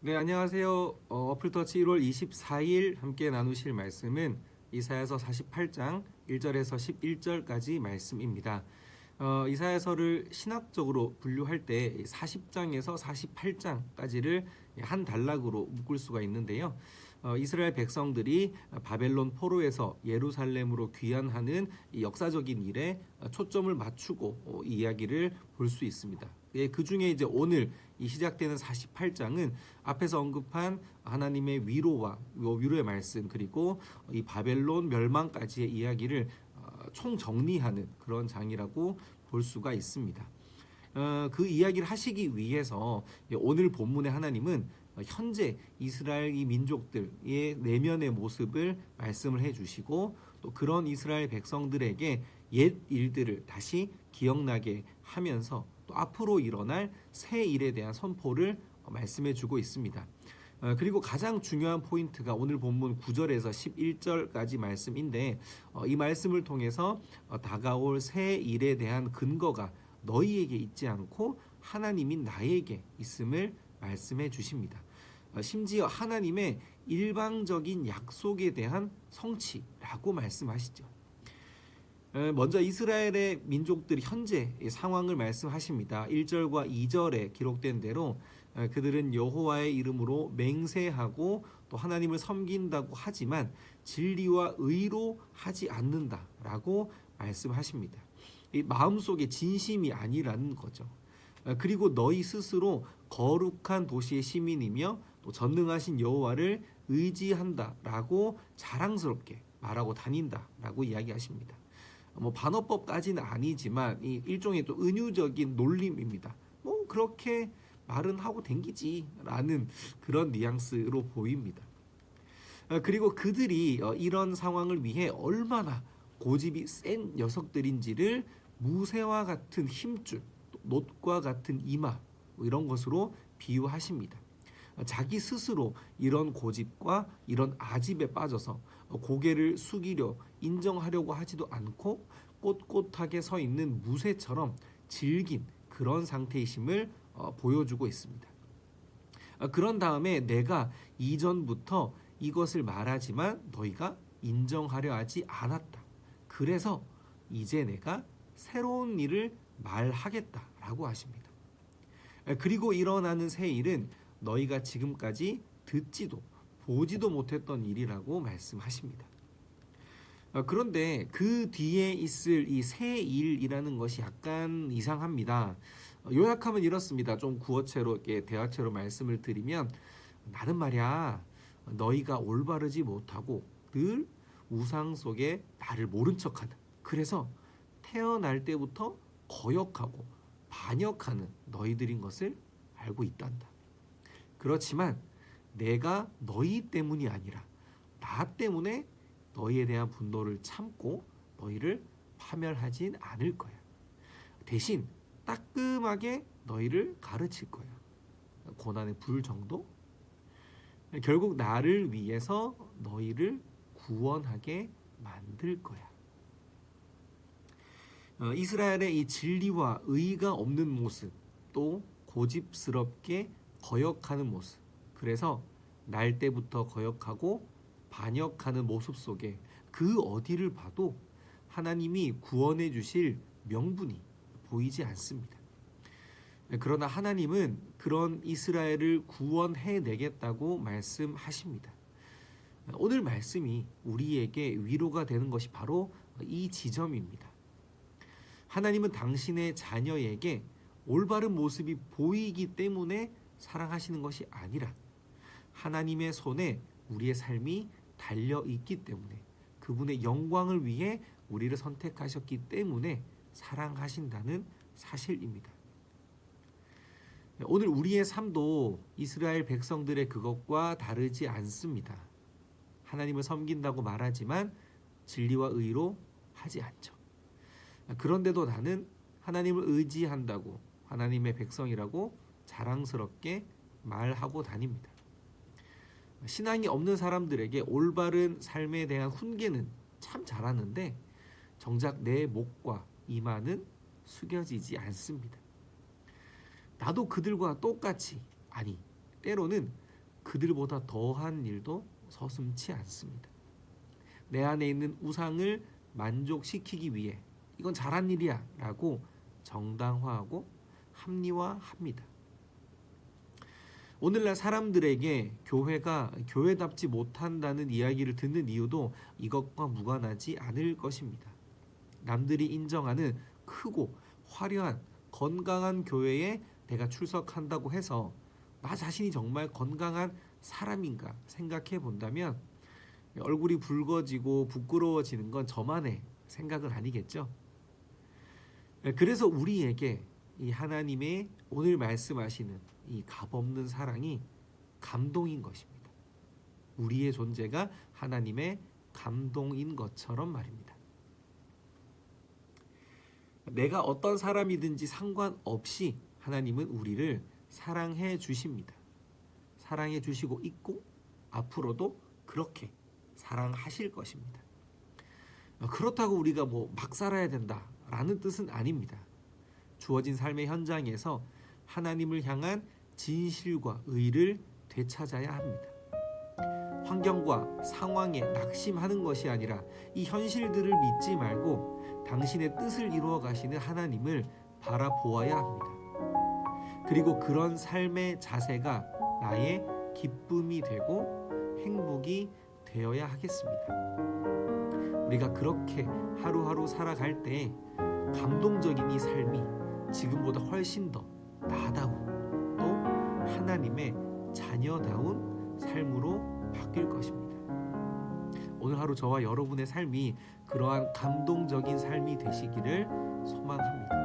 네, 안녕하세요. 어, 어플터치 1월 24일 함께 나누실 말씀은 이사야서 48장 1절에서 11절까지 말씀입니다. 어, 이사야서를 신학적으로 분류할 때 40장에서 48장까지를 한 단락으로 묶을 수가 있는데요. 어, 이스라엘 백성들이 바벨론 포로에서 예루살렘으로 귀환하는 이 역사적인 일에 초점을 맞추고 어, 이 이야기를 볼 수 있습니다. 예, 그 중에 이제 오늘 이 시작되는 48장은 앞에서 언급한 하나님의 위로와 위로의 말씀 그리고 이 바벨론 멸망까지의 이야기를 어, 총 정리하는 그런 장이라고 볼 수가 있습니다. 어, 그 이야기를 하시기 위해서 오늘 본문의 하나님은 현재 이스라엘 이 민족들의 내면의 모습을 말씀을 해주시고 또 그런 이스라엘 백성들에게 옛 일들을 다시 기억나게 하면서 또 앞으로 일어날 새 일에 대한 선포를 말씀해 주고 있습니다. 어, 그리고 가장 중요한 포인트가 오늘 본문 9절에서 11절까지 말씀인데 어, 이 말씀을 통해서 어, 다가올 새 일에 대한 근거가 너희에게 있지 않고 하나님인 나에게 있음을 말씀해 주십니다. 어, 심지어 하나님의 일방적인 약속에 대한 성취라고 말씀하시죠. 어, 먼저 이스라엘의 민족들이 현재 상황을 말씀하십니다. 1절과 2절에 기록된 대로 어, 그들은 여호와의 이름으로 맹세하고 또 하나님을 섬긴다고 하지만 진리와 의로 하지 않는다라고 말씀하십니다. 이 마음속에 진심이 아니라는 거죠. 어, 그리고 너희 스스로 거룩한 도시의 시민이며 또 전능하신 여호와를 의지한다라고 자랑스럽게 말하고 다닌다라고 이야기하십니다. 뭐 반어법까지는 아니지만 이 일종의 또 은유적인 놀림입니다. 뭐 그렇게 말은 하고 댕기지라는 그런 뉘앙스로 보입니다. 어, 그리고 그들이 어, 이런 상황을 위해 얼마나 고집이 센 녀석들인지를 무쇠와 같은 힘줄, 놋과 같은 이마 뭐 이런 것으로 비유하십니다. 어, 자기 스스로 이런 고집과 이런 아집에 빠져서 고개를 숙이려 인정하려고 하지도 않고 꼿꼿하게 서 있는 무쇠처럼 질긴 그런 상태이심을 어, 보여주고 있습니다. 어, 그런 다음에 내가 이전부터 이것을 말하지만 너희가 인정하려 하지 않았다. 그래서 이제 내가 새로운 일을 말하겠다라고 하십니다. 그리고 일어나는 새 일은 너희가 지금까지 듣지도 보지도 못했던 일이라고 말씀하십니다. 어, 그런데 그 뒤에 있을 이 새 일이라는 것이 약간 이상합니다. 어, 요약하면 이렇습니다. 좀 구어체로 이렇게 대화체로 말씀을 드리면 나는 말이야 너희가 올바르지 못하고 늘 우상 속에 나를 모른 척하는 그래서 태어날 때부터 거역하고 반역하는 너희들인 것을 알고 있단다. 그렇지만 내가 너희 때문이 아니라 나 때문에 너희에 대한 분노를 참고 너희를 파멸하진 않을 거야. 대신 따끔하게 너희를 가르칠 거야. 고난의 불 정도? 결국 나를 위해서 너희를 구원하게 만들 거야. 어, 이스라엘의 이 진리와 의가 없는 모습, 또 고집스럽게 거역하는 모습. 그래서 날 때부터 거역하고 반역하는 모습 속에 그 어디를 봐도 하나님이 구원해 주실 명분이 보이지 않습니다. 그러나 하나님은 그런 이스라엘을 구원해 내겠다고 말씀하십니다. 오늘 말씀이 우리에게 위로가 되는 것이 바로 이 지점입니다. 하나님은 당신의 자녀에게 올바른 모습이 보이기 때문에 사랑하시는 것이 아니라 하나님의 손에 우리의 삶이 달려 있기 때문에 그분의 영광을 위해 우리를 선택하셨기 때문에 사랑하신다는 사실입니다. 오늘 우리의 삶도 이스라엘 백성들의 그것과 다르지 않습니다. 하나님을 섬긴다고 말하지만 진리와 의로 하지 않죠. 그런데도 나는 하나님을 의지한다고 하나님의 백성이라고 자랑스럽게 말하고 다닙니다. 신앙이 없는 사람들에게 올바른 삶에 대한 훈계는 참 잘하는데 정작 내 목과 이마는 숙여지지 않습니다. 나도 그들과 똑같이 아니 때로는 그들보다 더한 일도 서슴치 않습니다. 내 안에 있는 우상을 만족시키기 위해 이건 잘한 일이야라고 정당화하고 합리화합니다. 오늘날 사람들에게 교회가 교회답지 못한다는 이야기를 듣는 이유도 이것과 무관하지 않을 것입니다. 남들이 인정하는 크고 화려한 건강한 교회에 내가 출석한다고 해서 나 자신이 정말 건강한 사람인가 생각해 본다면 얼굴이 붉어지고 부끄러워지는 건 저만의 생각은 아니겠죠. 그래서 우리에게 이 하나님의 오늘 말씀하시는 이 값없는 사랑이 감동인 것입니다. 우리의 존재가 하나님의 감동인 것처럼 말입니다. 내가 어떤 사람이든지 상관없이 하나님은 우리를 사랑해 주십니다. 사랑해 주시고 있고 앞으로도 그렇게 사랑하실 것입니다. 그렇다고 우리가 뭐 막 살아야 된다라는 뜻은 아닙니다. 주어진 삶의 현장에서 하나님을 향한 진실과 의를 되찾아야 합니다. 환경과 상황에 낙심하는 것이 아니라 이 현실들을 믿지 말고 당신의 뜻을 이루어 가시는 하나님을 바라보아야 합니다. 그리고 그런 삶의 자세가 나의 기쁨이 되고 행복이 되어야 하겠습니다. 우리가 그렇게 하루하루 살아갈 때 감동적인 이 삶이 지금보다 훨씬 더 나다운 또 하나님의 자녀다운 삶으로 바뀔 것입니다. 오늘 하루 저와 여러분의 삶이 그러한 감동적인 삶이 되시기를 소망합니다.